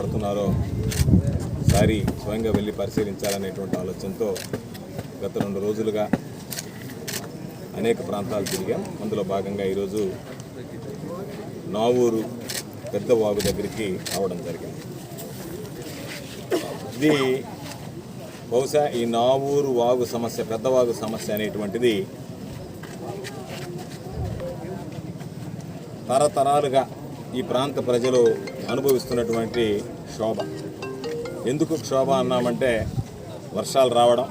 పడుతున్నారో సారి స్వయంగా వెళ్ళి పరిశీలించాలనేటువంటి ఆలోచనతో గత రెండు రోజులుగా అనేక ప్రాంతాలు తిరిగాం. అందులో భాగంగా ఈరోజు నావూరు పెద్ద వాగు దగ్గరికి రావడం జరిగింది. ఇది బహుశా ఈ నావూరు వాగు సమస్య పెద్ద వాగు సమస్య అనేటువంటిది తరతరాలుగా ఈ ప్రాంత ప్రజలు అనుభవిస్తున్నటువంటి శోభ ఎందుకు క్షోభ అన్నామంటే వర్షాలు రావడం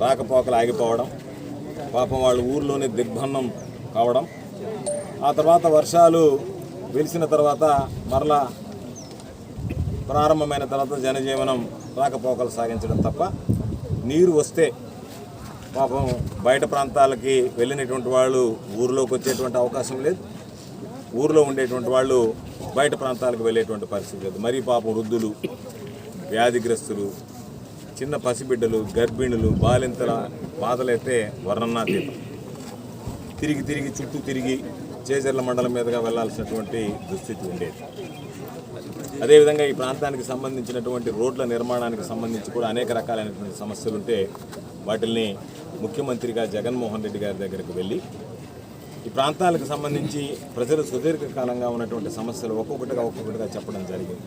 రాకపోకలు ఆగిపోవడం పాపం వాళ్ళ ఊర్లోనే దిగ్బంధం కావడం ఆ తర్వాత వర్షాలు వెలిసిన తర్వాత మరలా ప్రారంభమైన తర్వాత జనజీవనం రాకపోకలు సాగించడం తప్ప నీరు వస్తే పాపం బయట ప్రాంతాలకి వెళ్ళినటువంటి వాళ్ళు ఊర్లోకి వచ్చేటువంటి అవకాశం లేదు. ఊర్లో ఉండేటువంటి వాళ్ళు బయట ప్రాంతాలకు వెళ్ళేటువంటి పరిస్థితి లేదు. మరీ పాపం వృద్ధులు వ్యాధిగ్రస్తులు చిన్న పసిబిడ్డలు గర్భిణులు బాలింతల బాధలైతే వర్ణనాతీతం. తిరిగి తిరిగి చుట్టూ తిరిగి చేజర్ల మండలం మీదుగా వెళ్ళాల్సినటువంటి దుస్థితి ఉండేది. అదేవిధంగా ఈ ప్రాంతానికి సంబంధించినటువంటి రోడ్ల నిర్మాణానికి సంబంధించి కూడా అనేక రకాలైనటువంటి సమస్యలుంటే వాటిల్ని ముఖ్యమంత్రిగా జగన్మోహన్ రెడ్డి గారి దగ్గరికి వెళ్ళి ఈ ప్రాంతాలకు సంబంధించి ప్రజలు సుదీర్ఘకాలంగా ఉన్నటువంటి సమస్యలు ఒక్కొక్కటిగా ఒక్కొక్కటిగా చెప్పడం జరిగింది.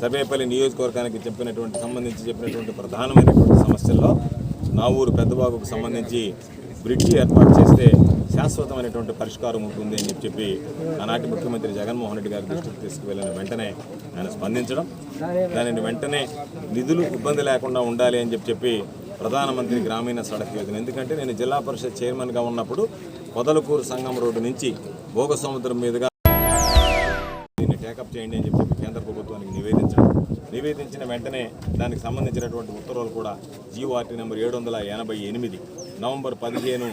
సర్వేపల్లి నియోజకవర్గానికి చెప్పినటువంటి సంబంధించి చెప్పినటువంటి ప్రధానమైనటువంటి సమస్యల్లో నా ఊరు పెద్దబాబుకు సంబంధించి బ్రిడ్జి ఏర్పాటు చేస్తే శాశ్వతమైనటువంటి పరిష్కారం ఉంటుంది అని చెప్పి ఆనాటి ముఖ్యమంత్రి జగన్మోహన్ రెడ్డి గారి దృష్టికి తీసుకువెళ్ళిన వెంటనే ఆయన స్పందించడం దానిని వెంటనే నిధులు ఇబ్బంది లేకుండా ఉండాలి అని చెప్పి చెప్పి ప్రధానమంత్రి గ్రామీణ సడక్ యోజన. ఎందుకంటే నేను జిల్లా పరిషత్ చైర్మన్గా ఉన్నప్పుడు పొదలకూరు సంగం రోడ్డు నుంచి భోగ సముద్రం మీదుగా దీన్ని టేకప్ చేయండి అని చెప్పి కేంద్ర ప్రభుత్వానికి నివేదించడం నివేదించిన వెంటనే దానికి సంబంధించినటువంటి ఉత్తర్వులు కూడా జీఓఆర్టీ నెంబర్ ఏడు వందల ఎనభై ఎనిమిది నవంబర్ పదిహేను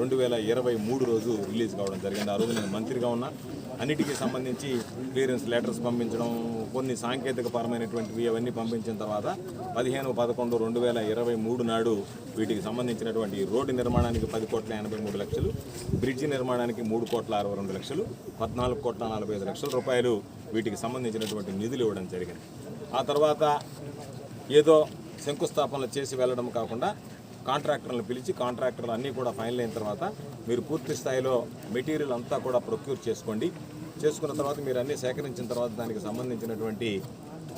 రెండు వేల ఇరవై మూడు రోజు రిలీజ్ కావడం జరిగింది. ఆ రోజు నేను మంత్రిగా ఉన్నా. అన్నిటికీ సంబంధించి క్లియరెన్స్ లెటర్స్ పంపించడం కొన్ని సాంకేతిక పరమైనటువంటివి అవన్నీ పంపించిన తర్వాత పదిహేను పదకొండు రెండు వేల ఇరవై మూడు నాడు వీటికి సంబంధించినటువంటి రోడ్డు నిర్మాణానికి పది కోట్ల ఎనభై మూడు లక్షలు బ్రిడ్జి నిర్మాణానికి మూడు కోట్ల అరవై రెండు లక్షలు పద్నాలుగు కోట్ల నలభై ఐదు లక్షల రూపాయలు వీటికి సంబంధించినటువంటి నిధులు ఇవ్వడం జరిగింది. ఆ తర్వాత ఏదో శంకుస్థాపనలు చేసి వెళ్ళడం కాకుండా కాంట్రాక్టర్లను పిలిచి కాంట్రాక్టర్లు అన్నీ కూడా ఫైనల్ అయిన తర్వాత మీరు పూర్తి స్థాయిలో మెటీరియల్ అంతా కూడా ప్రొక్యూర్ చేసుకోండి. చేసుకున్న తర్వాత మీరు అన్నీ సేకరించిన తర్వాత దానికి సంబంధించినటువంటి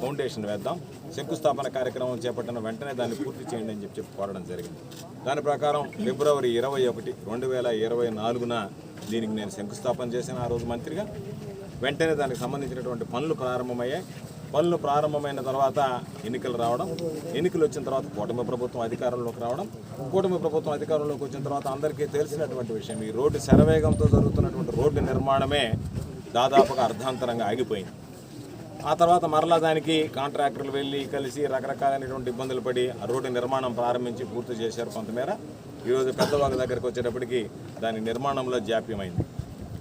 ఫౌండేషన్ వేద్దాం. శంకుస్థాపన కార్యక్రమం చేపట్టిన వెంటనే దాన్ని పూర్తి చేయండి అని చెప్పి కోరడం జరిగింది. దాని ప్రకారం ఫిబ్రవరి ఇరవై ఒకటి రెండు వేల ఇరవై నాలుగున దీనికి నేను శంకుస్థాపన చేశాను ఆ రోజు మంత్రిగా. వెంటనే దానికి సంబంధించినటువంటి పనులు ప్రారంభమయ్యాయి. పనులు ప్రారంభమైన తర్వాత ఎన్నికలు రావడం ఎన్నికలు వచ్చిన తర్వాత కూటమి ప్రభుత్వం అధికారంలోకి రావడం కూటమి ప్రభుత్వం అధికారంలోకి వచ్చిన తర్వాత అందరికీ తెలిసినటువంటి విషయం ఈ రోడ్డు శరవేగంతో జరుగుతున్నటువంటి రోడ్డు నిర్మాణమే దాదాపుగా అర్ధాంతరంగా ఆగిపోయింది. ఆ తర్వాత మరలా దానికి కాంట్రాక్టర్లు వెళ్ళి కలిసి రకరకాలైనటువంటి ఇబ్బందులు పడి ఆ రోడ్డు నిర్మాణం ప్రారంభించి పూర్తి చేశారు కొంతమేర. ఈరోజు పెద్దవాళ్ళ దగ్గరకు వచ్చేటప్పటికి దాని నిర్మాణంలో జాప్యమైంది.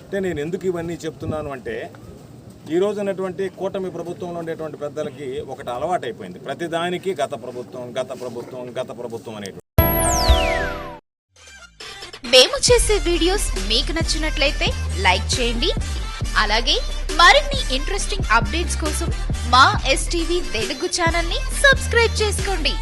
అంటే నేను ఎందుకు ఇవన్నీ చెప్తున్నాను అంటే ఈ ఉన్నటువంటి కూటమి ప్రభుత్వంలో ఉండేటువంటి పెద్దలకి ఒకటి అలవాటైపోయింది. ప్రతిదానికి గత ప్రభుత్వం గత ప్రభుత్వం గత ప్రభుత్వం అనేటువంటి. మేము చేసే వీడియోస్ మీకు నచ్చినట్లయితే లైక్ చేయండి. అలాగే మరిన్ని ఇంట్రెస్టింగ్ అప్డేట్స్ కోసం మా ఎస్టీవీ తెలుగు ఛానల్ని సబ్స్క్రైబ్ చేసుకోండి.